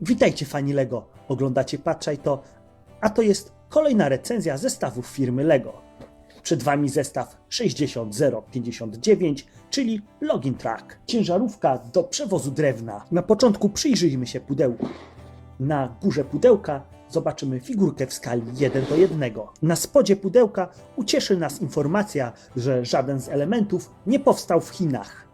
Witajcie fani LEGO, oglądacie Patrzaj to, a to jest kolejna recenzja zestawów firmy LEGO. Przed Wami zestaw 60059, czyli Login Track. Ciężarówka do przewozu drewna. Na początku przyjrzyjmy się pudełku. Na górze pudełka zobaczymy figurkę w skali 1 do 1. Na spodzie pudełka ucieszy nas informacja, że żaden z elementów nie powstał w Chinach.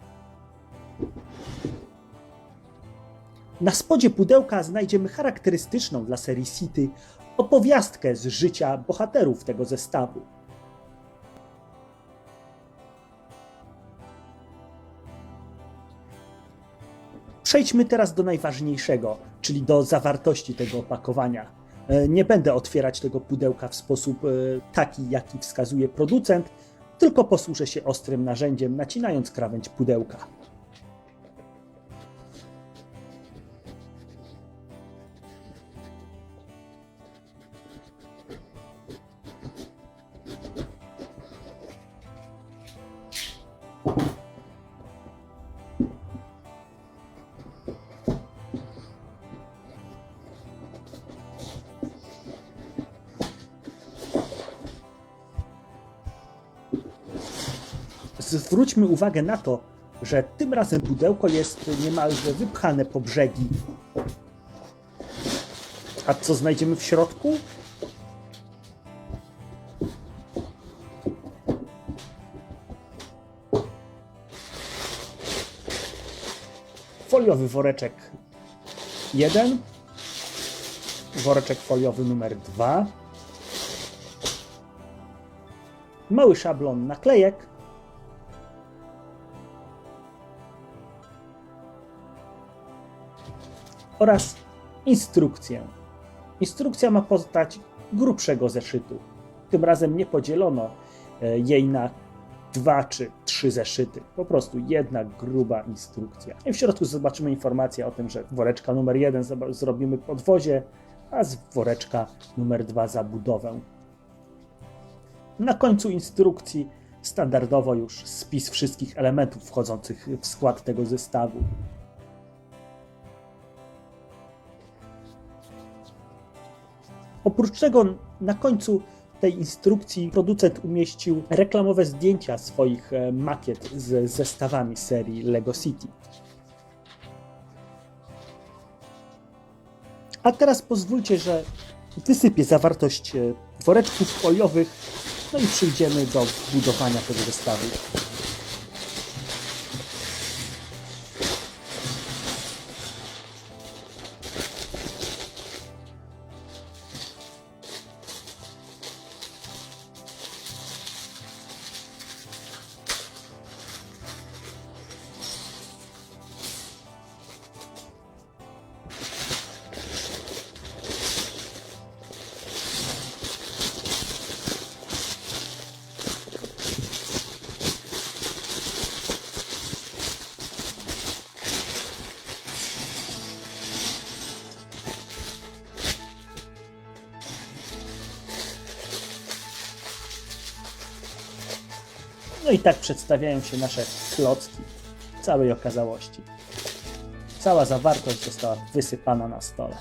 Na spodzie pudełka znajdziemy charakterystyczną dla serii City opowiastkę z życia bohaterów tego zestawu. Przejdźmy teraz do najważniejszego, czyli do zawartości tego opakowania. E, Nie będę otwierać tego pudełka w sposób e, taki, jaki wskazuje producent, tylko posłużę się ostrym narzędziem, nacinając krawędź pudełka. Zwróćmy uwagę na to, że tym razem pudełko jest niemalże wypchane po brzegi. A co znajdziemy w środku? Foliowy woreczek 1, woreczek foliowy numer 2, mały szablon naklejek, oraz instrukcję. Instrukcja ma postać grubszego zeszytu. Tym razem nie podzielono e, jej na dwa czy trzy zeszyty. Po prostu jedna gruba instrukcja. I w środku zobaczymy informację o tym, że woreczka numer jeden zrobimy podwozie, a z woreczka numer dwa zabudowę. Na końcu instrukcji standardowo już spis wszystkich elementów wchodzących w skład tego zestawu. Oprócz tego na końcu tej instrukcji producent umieścił reklamowe zdjęcia swoich e, makiet z zestawami serii Lego City. A teraz pozwólcie, że wysypię zawartość e, woreczków foliowych, no i przyjdziemy do budowania tego zestawu. No i tak przedstawiają się nasze klocki całej okazałości. Cała zawartość została wysypana na stole.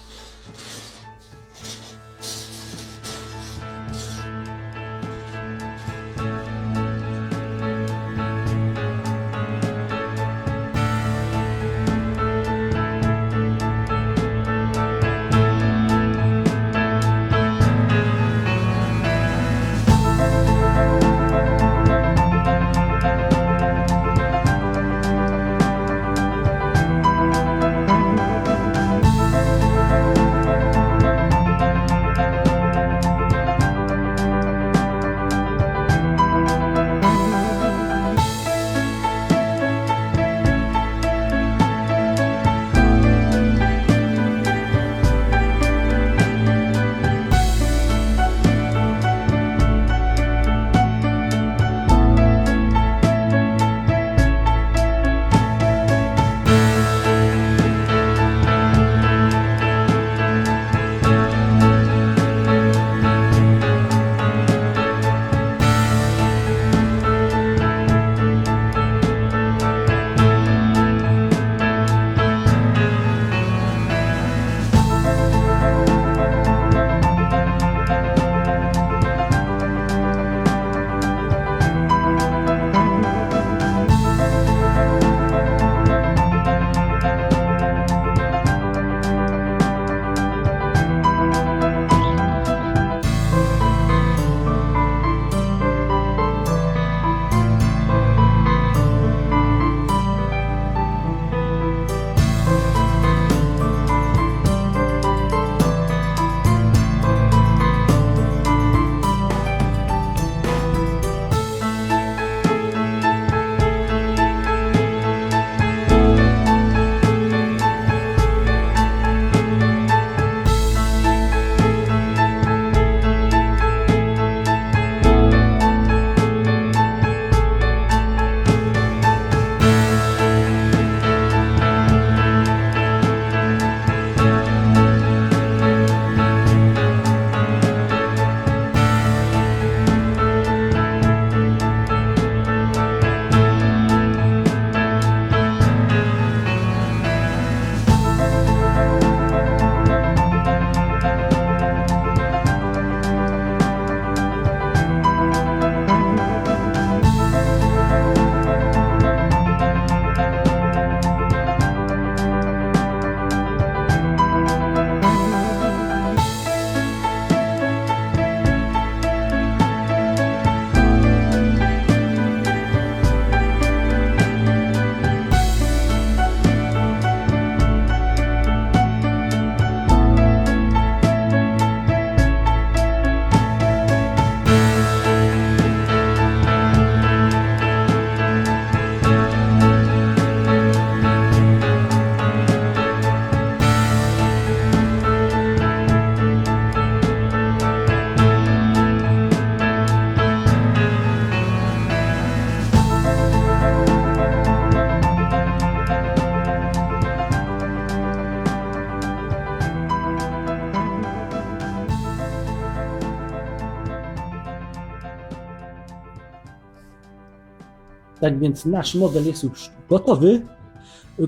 Tak więc nasz model jest już gotowy.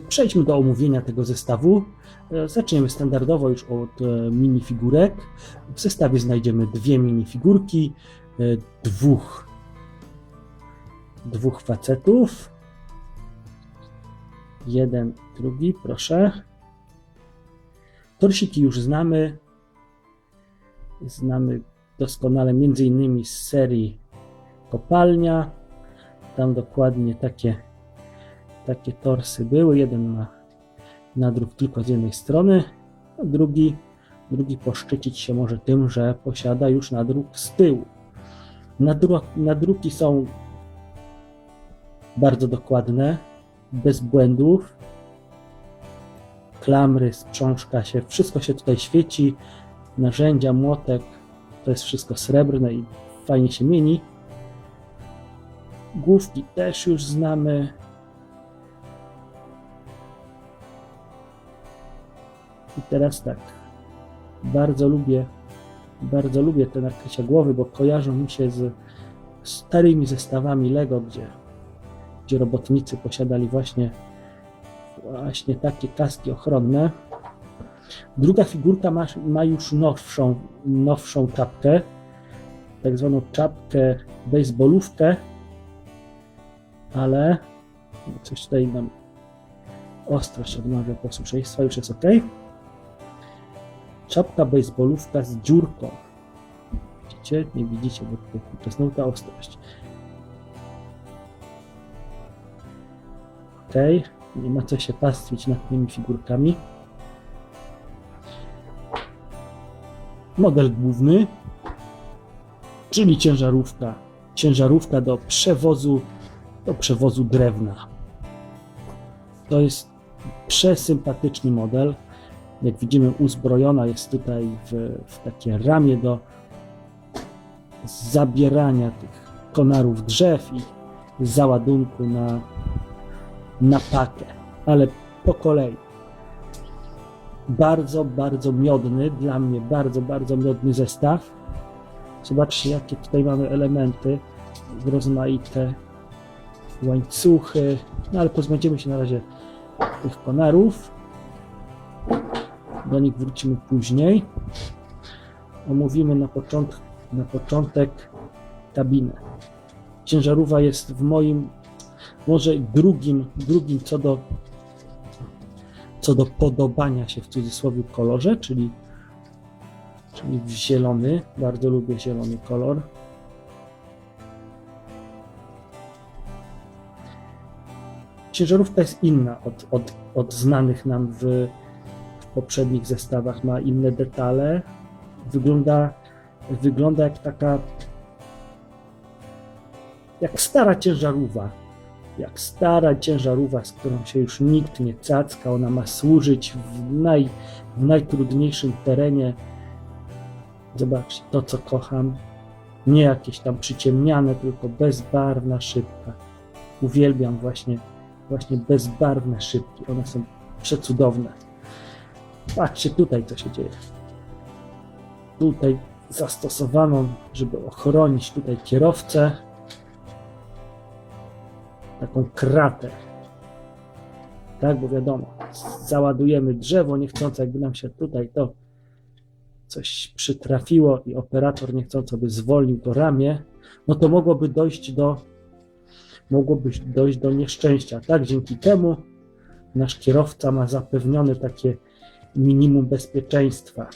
Przejdźmy do omówienia tego zestawu. E, Zaczniemy standardowo już od e, minifigurek. W zestawie znajdziemy dwie minifigurki, e, dwóch, dwóch facetów. Jeden, drugi, proszę. Torsiki już znamy. Znamy doskonale między innymi z serii Kopalnia. Tam dokładnie takie, takie torsy były. Jeden ma nadruk tylko z jednej strony, a drugi, drugi poszczycić się może tym, że posiada już nadruk z tyłu. Nadru, nadruki są bardzo dokładne, bez błędów. Klamry, sprzążka się, wszystko się tutaj świeci. Narzędzia, młotek, to jest wszystko srebrne i fajnie się mieni. Główki też już znamy. I teraz tak. Bardzo lubię, bardzo lubię te nakrycia głowy, bo kojarzą mi się z starymi zestawami Lego, gdzie, gdzie robotnicy posiadali właśnie, właśnie takie kaski ochronne. Druga figurka ma, ma już nowszą, nowszą czapkę, tak zwaną czapkę baseballówkę, ale coś tutaj nam ostrość odmawia posłuszeństwa, już jest ok. Czapka baseballówka z dziurką. Widzicie? Nie widzicie, bo tutaj wczesnął ta ostrość. Ok, nie ma co się pastwić nad tymi figurkami. Model główny, czyli ciężarówka. Ciężarówka do przewozu, do przewozu drewna. To jest przesympatyczny model. Jak widzimy, uzbrojona jest tutaj w, w takie ramię do zabierania tych konarów drzew i załadunku na, na pakę. Ale po kolei bardzo, bardzo miodny, dla mnie bardzo, bardzo miodny zestaw. Zobaczcie, jakie tutaj mamy elementy, rozmaite łańcuchy, no ale pozbędziemy się na razie tych konarów. Do nich wrócimy później. Omówimy na początek, na początek kabinę. Ciężarówka jest w moim może drugim, drugim co do co do podobania się w cudzysłowie kolorze, czyli, czyli zielony. Bardzo lubię zielony kolor. Ciężarówka jest inna od, od, od znanych nam w, w poprzednich zestawach. Ma inne detale. Wygląda, wygląda jak taka jak stara ciężarówka jak stara ciężarówka, z którą się już nikt nie cacka. Ona ma służyć w, naj, w najtrudniejszym terenie. Zobaczcie, to co kocham. Nie jakieś tam przyciemniane, tylko bezbarwna szybka. Uwielbiam właśnie, właśnie bezbarwne szybki. One są przecudowne. Patrzcie tutaj, co się dzieje. Tutaj zastosowano, żeby ochronić tutaj kierowcę, taką kratę. Tak, bo wiadomo, załadujemy drzewo niechcąco, jakby nam się tutaj to coś przytrafiło i operator niechcąco by zwolnił to ramię, no to mogłoby dojść do mogłoby dojść do nieszczęścia. Tak, dzięki temu nasz kierowca ma zapewnione takie minimum bezpieczeństwa.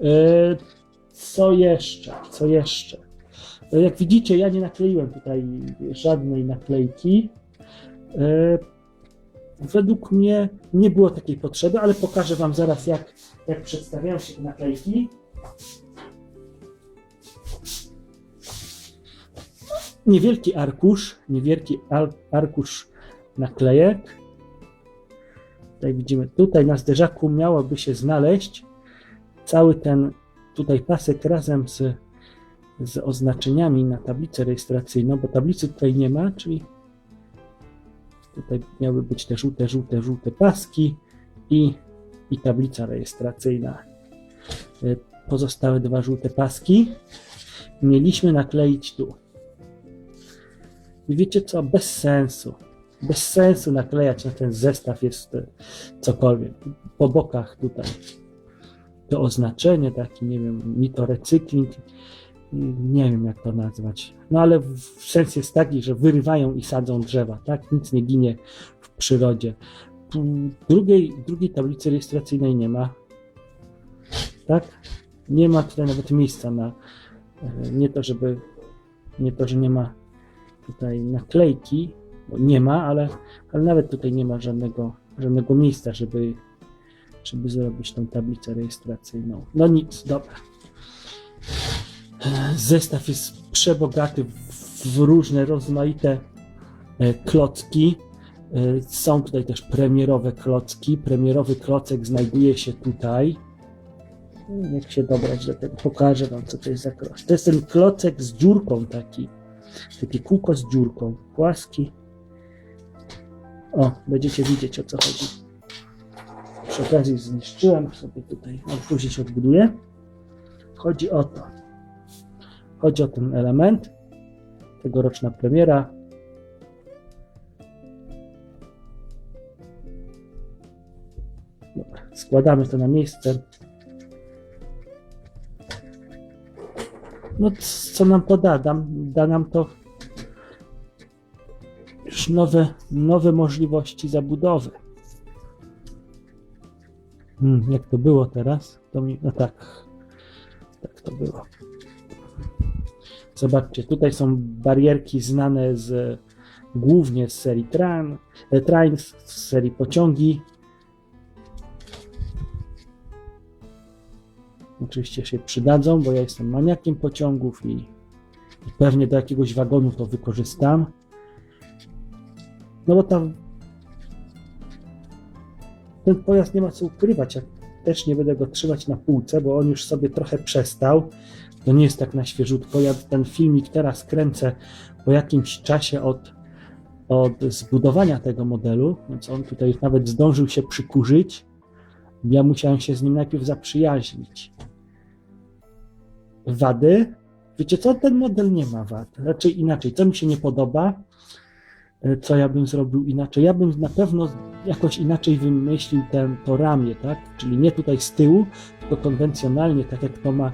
Yy, co jeszcze? Co jeszcze? E, Jak widzicie, ja nie nakleiłem tutaj żadnej naklejki. E, Według mnie nie było takiej potrzeby, ale pokażę Wam zaraz, jak, jak przedstawiają się te naklejki. Niewielki arkusz, niewielki ar- arkusz naklejek. Tutaj widzimy, tutaj na zderzaku miałoby się znaleźć cały ten tutaj pasek razem z z oznaczeniami na tablicę rejestracyjną, bo tablicy tutaj nie ma, czyli tutaj miały być te żółte, żółte, żółte paski i, i tablica rejestracyjna. Y, Pozostałe dwa żółte paski mieliśmy nakleić tu. I wiecie co? Bez sensu. Bez sensu naklejać na ten zestaw jest e, cokolwiek. Po bokach tutaj to oznaczenie, taki, nie wiem, ni to recykling, nie wiem jak to nazwać. No ale sens jest taki, że wyrywają i sadzą drzewa, tak? Nic nie ginie w przyrodzie. Drugiej, drugiej tablicy rejestracyjnej nie ma. Tak? Nie ma tutaj nawet miejsca na e, nie to, żeby nie to, że nie ma tutaj naklejki, bo nie ma, ale, ale nawet tutaj nie ma żadnego, żadnego miejsca, żeby, żeby zrobić tą tablicę rejestracyjną. No nic, dobra. Zestaw jest przebogaty w- różne rozmaite e, klocki. E, Są tutaj też premierowe klocki. Premierowy klocek znajduje się tutaj. Jak się dobrać do tego, pokażę wam, co to jest za kloc. To jest ten klocek z dziurką taki. Takie kółko z dziurką. Płaski. O, będziecie widzieć, o co chodzi. Przy okazji zniszczyłem sobie tutaj, no później się odbuduję. Chodzi o to. Chodzi o ten element. Tegoroczna premiera. Dobra, składamy to na miejsce. No, co nam to da? Da, da nam to już nowe, nowe możliwości zabudowy. Hmm, jak to było teraz? To mi, no tak, tak to było. Zobaczcie, tutaj są barierki znane z głównie z serii e, Train, z serii pociągi. Oczywiście się przydadzą, bo ja jestem maniakiem pociągów i, i pewnie do jakiegoś wagonu to wykorzystam. No bo tam ten pojazd nie ma co ukrywać. Ja też nie będę go trzymać na półce, bo on już sobie trochę przestał. To nie jest tak na świeżutko. Ja ten filmik teraz kręcę po jakimś czasie od, od zbudowania tego modelu, więc on tutaj nawet zdążył się przykurzyć. Ja musiałem się z nim najpierw zaprzyjaźnić. Wady? Wiecie co? Ten model nie ma wad. Raczej inaczej. Co mi się nie podoba? E, Co ja bym zrobił inaczej? Ja bym na pewno jakoś inaczej wymyślił ten, to ramię, tak? Czyli nie tutaj z tyłu, tylko konwencjonalnie, tak jak to ma,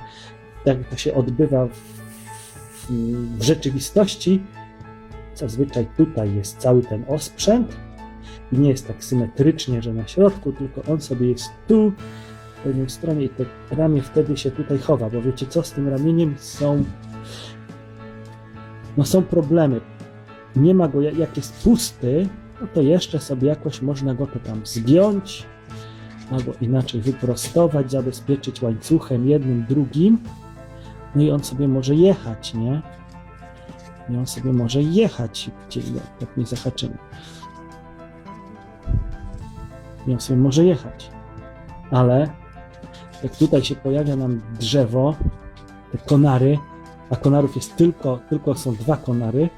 tak to się odbywa w, w, w rzeczywistości. Zazwyczaj tutaj jest cały ten osprzęt i nie jest tak symetrycznie, że na środku, tylko on sobie jest tu, po jednej stronie i to ramię wtedy się tutaj chowa, bo wiecie co, z tym ramieniem są no są problemy. Nie ma go, jak jest pusty, no to jeszcze sobie jakoś można go to tam zgiąć, albo inaczej wyprostować, zabezpieczyć łańcuchem jednym, drugim, no i on sobie może jechać, nie? I on sobie może jechać, gdzie tak nie zahaczymy. I on sobie może jechać. Ale jak tutaj się pojawia nam drzewo, te konary, a konarów jest tylko, tylko są dwa konary,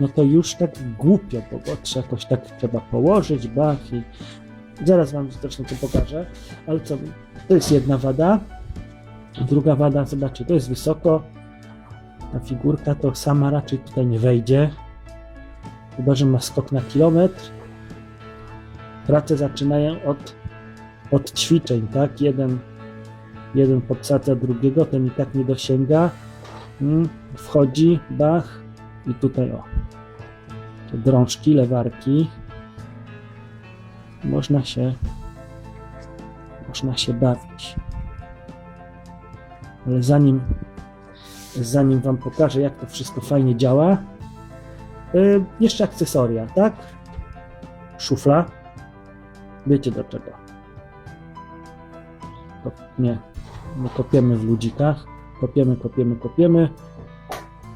no to już tak głupio, bo trzeba jakoś tak trzeba położyć, bach i zaraz wam zresztą to pokażę, ale co, to jest jedna wada, druga wada, zobaczcie, to jest wysoko, ta figurka to sama raczej tutaj nie wejdzie, chyba, że ma skok na kilometr, prace zaczynają od, od ćwiczeń, tak, jeden, jeden podsadza drugiego, ten i tak nie dosięga, Mm, wchodzi, bach i tutaj o, drążki, lewarki. Można się, można się bawić. Ale zanim, zanim Wam pokażę, jak to wszystko fajnie działa, yy, jeszcze akcesoria, tak? Szufla. Wiecie do czego? Kop, nie, nie kopiemy w ludzikach. Kopiemy, kopiemy, kopiemy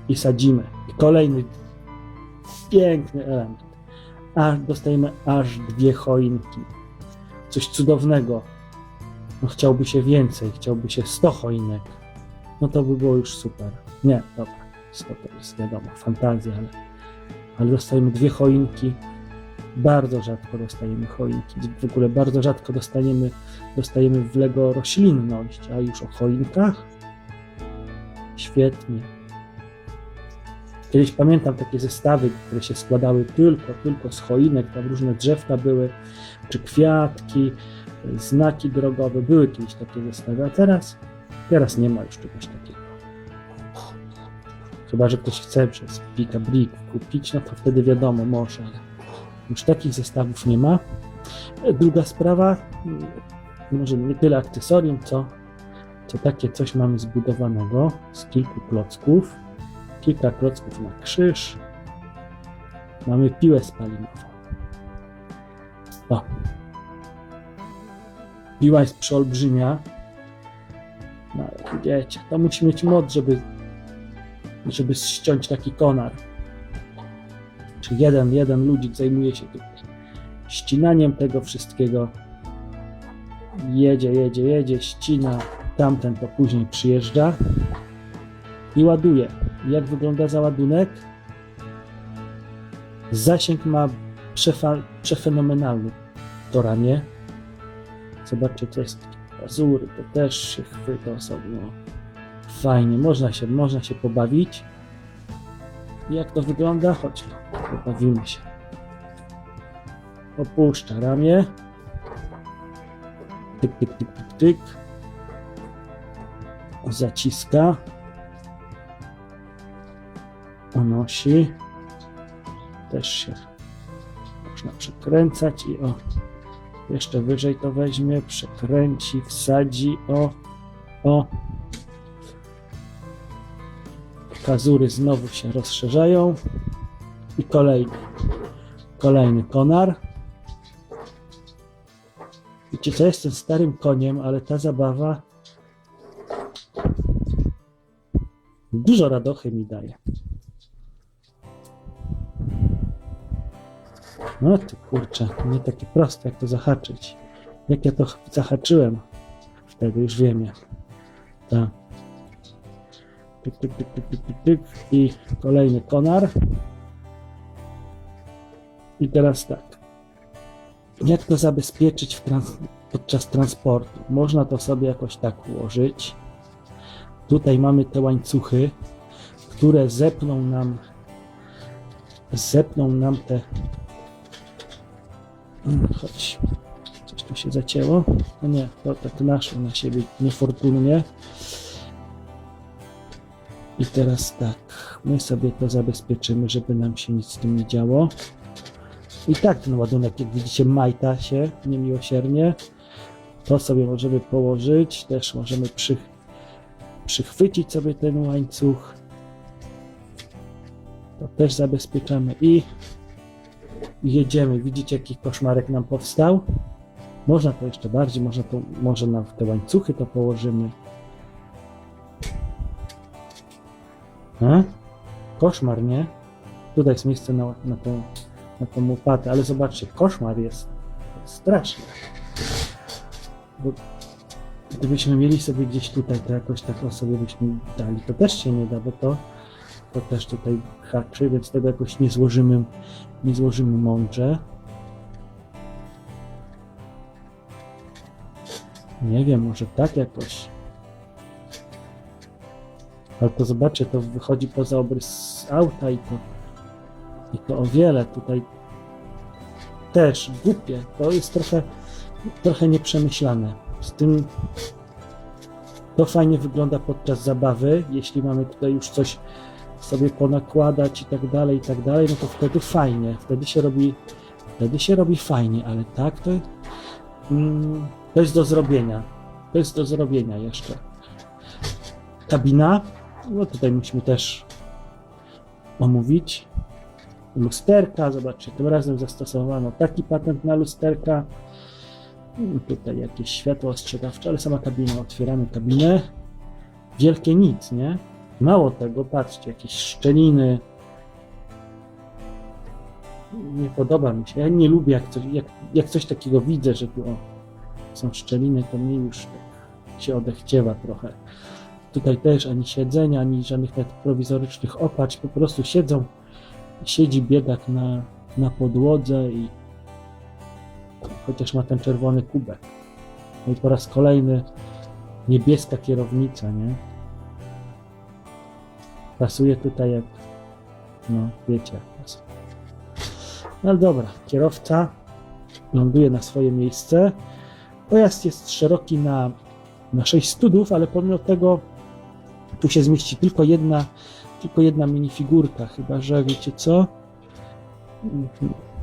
i sadzimy. I kolejny piękny element. Aż dostajemy aż dwie choinki. Coś cudownego. No chciałby się więcej, chciałby się 100 choinek. No to by było już super. Nie, dobra, 100 to jest wiadomo, fantazja, ale, ale dostajemy dwie choinki. Bardzo rzadko dostajemy choinki. W ogóle bardzo rzadko dostajemy, dostajemy w Lego roślinność, a już o choinkach Świetnie. Kiedyś pamiętam takie zestawy, które się składały tylko, tylko z choinek, tam różne drzewka były, czy kwiatki, znaki drogowe. Były kiedyś takie zestawy, a teraz, teraz nie ma już czegoś takiego. Chyba, że ktoś chce przez Pika Brick kupić, no to wtedy wiadomo, może, ale już takich zestawów nie ma. Druga sprawa, może nie tyle akcesorium, co, co takie coś mamy zbudowanego z kilku klocków. Kilka klocków na krzyż. Mamy piłę spalinową. O. Piła jest przeolbrzymia. No wiecie, to musi mieć moc, żeby, żeby ściąć taki konar. Czy jeden, jeden ludzik zajmuje się tutaj ścinaniem tego wszystkiego. Jedzie, jedzie, jedzie, ścina. Tamten to później przyjeżdża i ładuje. Jak wygląda załadunek? Zasięg ma przefenomenalny to. Zobaczcie, to jest pazury, to też się chwyta osobno. Fajnie, można się, można się pobawić. Jak to wygląda? Chodź, pobawimy się. Opuszcza ramię. Tyk, tyk, tyk, tyk, tyk. Zaciska. Unosi. Też się można przekręcać i o. Jeszcze wyżej to weźmie, przekręci, wsadzi, o, o. Kazury znowu się rozszerzają. I kolejny. Kolejny konar. Wiecie co, jestem starym koniem, ale ta zabawa dużo radochy mi daje. No ty kurczę, nie takie proste jak to zahaczyć. Jak ja to zahaczyłem wtedy, już wiem jak. Tak. Tyk, tyk, tyk, tyk, tyk, tyk. I kolejny konar. I teraz tak. Jak to zabezpieczyć trans- podczas transportu? Można to sobie jakoś tak ułożyć. Tutaj mamy te łańcuchy, które zepną nam zepną nam te Chodź. Coś tu się zacięło. No nie, to tak naszło na siebie niefortunnie. I teraz tak, my sobie to zabezpieczymy, żeby nam się nic z tym nie działo. I tak ten ładunek, jak widzicie, majta się niemiłosiernie. To sobie możemy położyć, też możemy przy, przychwycić sobie ten łańcuch. To też zabezpieczamy i jedziemy. Widzicie, jaki koszmarek nam powstał? Można to jeszcze bardziej, można to, może na te łańcuchy to położymy. A? Koszmar, nie? Tutaj jest miejsce na, na, na tą łopatę, ale zobaczcie, koszmar jest straszny. Bo gdybyśmy mieli sobie gdzieś tutaj, to jakoś tak o sobie byśmy dali, to też się nie da, bo to, to też tutaj haczy, więc tego jakoś nie złożymy nie złożymy mądrze. Nie wiem, może tak jakoś. Ale to zobaczcie, to wychodzi poza obrys auta i to, i to o wiele tutaj też głupie. To jest trochę, trochę nieprzemyślane. Z tym to fajnie wygląda podczas zabawy, jeśli mamy tutaj już coś sobie ponakładać i tak dalej, i tak dalej, no to wtedy fajnie, wtedy się robi, wtedy się robi fajnie, ale tak to, mm, to jest do zrobienia. To jest do zrobienia jeszcze. Kabina, no tutaj musimy też omówić. Lusterka, zobaczcie, tym razem zastosowano taki patent na lusterka. Mm, Tutaj jakieś światło ostrzegawcze, ale sama kabina, otwieramy kabinę. Wielkie nic, nie? Mało tego, patrzcie, jakieś szczeliny. Nie podoba mi się. Ja nie lubię, jak coś, jak, jak coś takiego widzę, że tu o, są szczeliny, to mnie już tak się odechciewa trochę. Tutaj też ani siedzenia, ani żadnych nawet prowizorycznych opatrz, po prostu siedzą, siedzi biedak na, na podłodze i chociaż ma ten czerwony kubek. No i po raz kolejny niebieska kierownica, nie? pasuje tutaj jak, No, wiecie. jak są. No dobra, kierowca ląduje na swoje miejsce. Pojazd jest szeroki na, na 6 studów, ale pomimo tego tu się zmieści tylko jedna, tylko jedna minifigurka, chyba że wiecie co?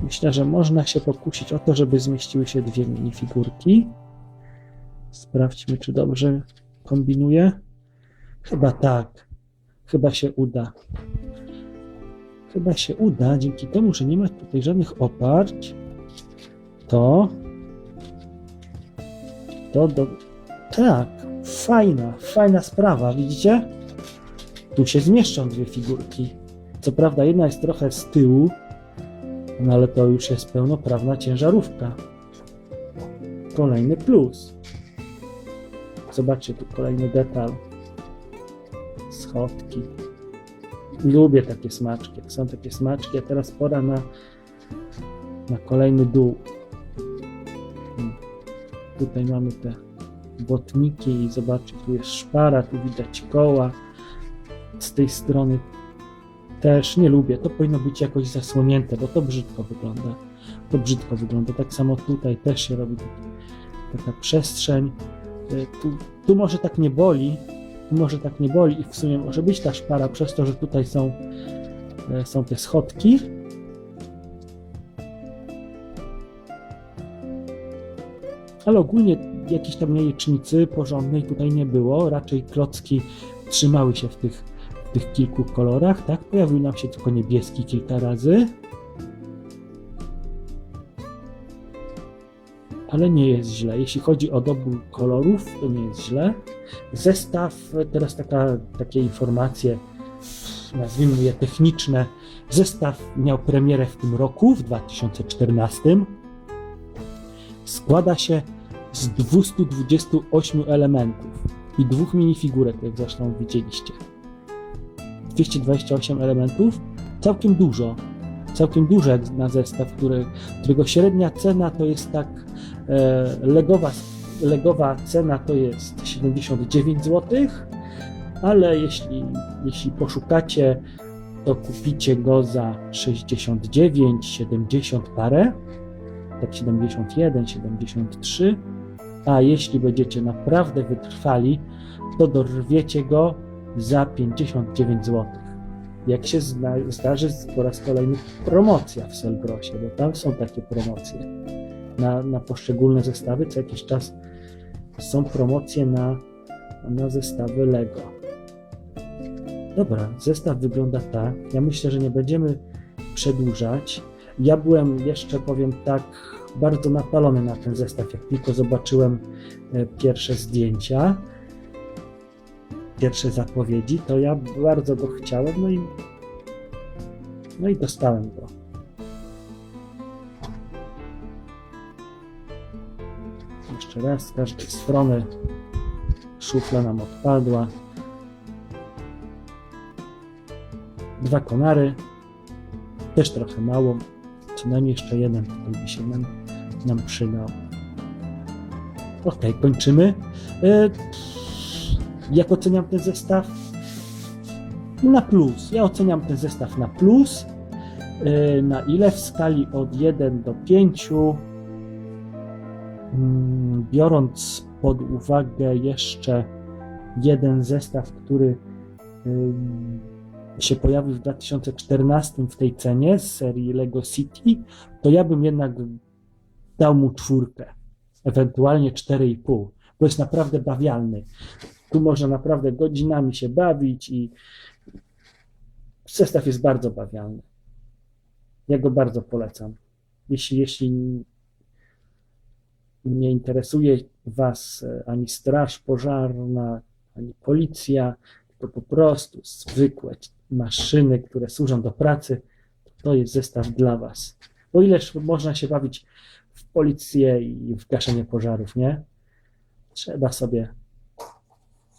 Myślę, że można się pokusić o to, żeby zmieściły się dwie minifigurki. Sprawdźmy, czy dobrze kombinuję. Chyba tak. Chyba się uda. Chyba się uda, dzięki temu, że nie ma tutaj żadnych oparć. To. To do. Tak, fajna, fajna sprawa, widzicie? Tu się zmieszczą dwie figurki. Co prawda, jedna jest trochę z tyłu, no ale to już jest pełnoprawna ciężarówka. Kolejny plus. Zobaczcie tu kolejny detal. Schodki. Lubię takie smaczki. Są takie smaczki, a teraz pora na, na kolejny dół. Hmm. Tutaj mamy te botniki i zobaczcie, tu jest szpara, tu widać koła. Z tej strony też nie lubię. To powinno być jakoś zasłonięte, bo to brzydko wygląda. To brzydko wygląda. Tak samo tutaj też się robi taka przestrzeń. Y, Tu, tu może tak nie boli, tu może tak nie boli i w sumie może być ta szpara przez to, że tutaj są, e, są te schodki. Ale ogólnie jakiejś tam jajecznicy porządnej tutaj nie było. Raczej klocki trzymały się w tych, tych kilku kolorach, tak? Pojawił nam się tylko niebieski kilka razy. Ale nie jest źle. Jeśli chodzi o dobór kolorów, to nie jest źle. Zestaw, teraz taka, takie informacje, nazwijmy je techniczne. Zestaw miał premierę w tym roku, w 2014. Składa się z 228 elementów i dwóch minifigurek, jak zresztą widzieliście. 228 elementów, całkiem dużo. Całkiem dużo jak na zestaw, który, którego średnia cena to jest tak e, legowa, legowa cena to jest 79 zł, ale jeśli, jeśli poszukacie, to kupicie go za 69, 70 parę, tak 71, 73, a jeśli będziecie naprawdę wytrwali, to dorwiecie go za 59 zł. Jak się zdarzy po raz kolejny promocja w Selbrosie, bo tam są takie promocje na, na poszczególne zestawy. Co jakiś czas są promocje na, na zestawy Lego. Dobra, zestaw wygląda tak. Ja myślę, że nie będziemy przedłużać. Ja byłem jeszcze, powiem tak, bardzo napalony na ten zestaw, jak tylko zobaczyłem e, pierwsze zdjęcia, pierwsze zapowiedzi, to ja bardzo go chciałem, no i, no i dostałem go. Jeszcze raz, z każdej strony szufla nam odpadła. Dwa konary, też trochę mało, co najmniej jeszcze jeden tutaj by się nam, nam przydał. Ok, kończymy. E, jak oceniam ten zestaw? Na plus. Ja oceniam ten zestaw na plus. E, Na ile w skali od 1 do 5? Mm, Biorąc pod uwagę jeszcze jeden zestaw, który się pojawił w 2014 w tej cenie z serii Lego City, to ja bym jednak dał mu czwórkę, ewentualnie 4,5, bo jest naprawdę bawialny. Tu można naprawdę godzinami się bawić i zestaw jest bardzo bawialny. Ja go bardzo polecam. Jeśli, jeśli nie interesuje Was e, ani straż pożarna, ani policja, to po prostu zwykłe maszyny, które służą do pracy, to jest zestaw dla Was. Bo ileż można się bawić w policję i w gaszenie pożarów, nie? Trzeba sobie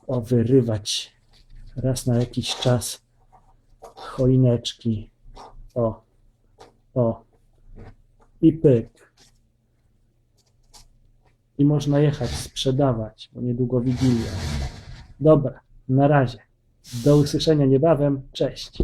o wyrywać raz na jakiś czas choineczki. O, o. I pyk. I można jechać sprzedawać, bo niedługo Wigilia. Dobra, na razie. Do usłyszenia niebawem. Cześć.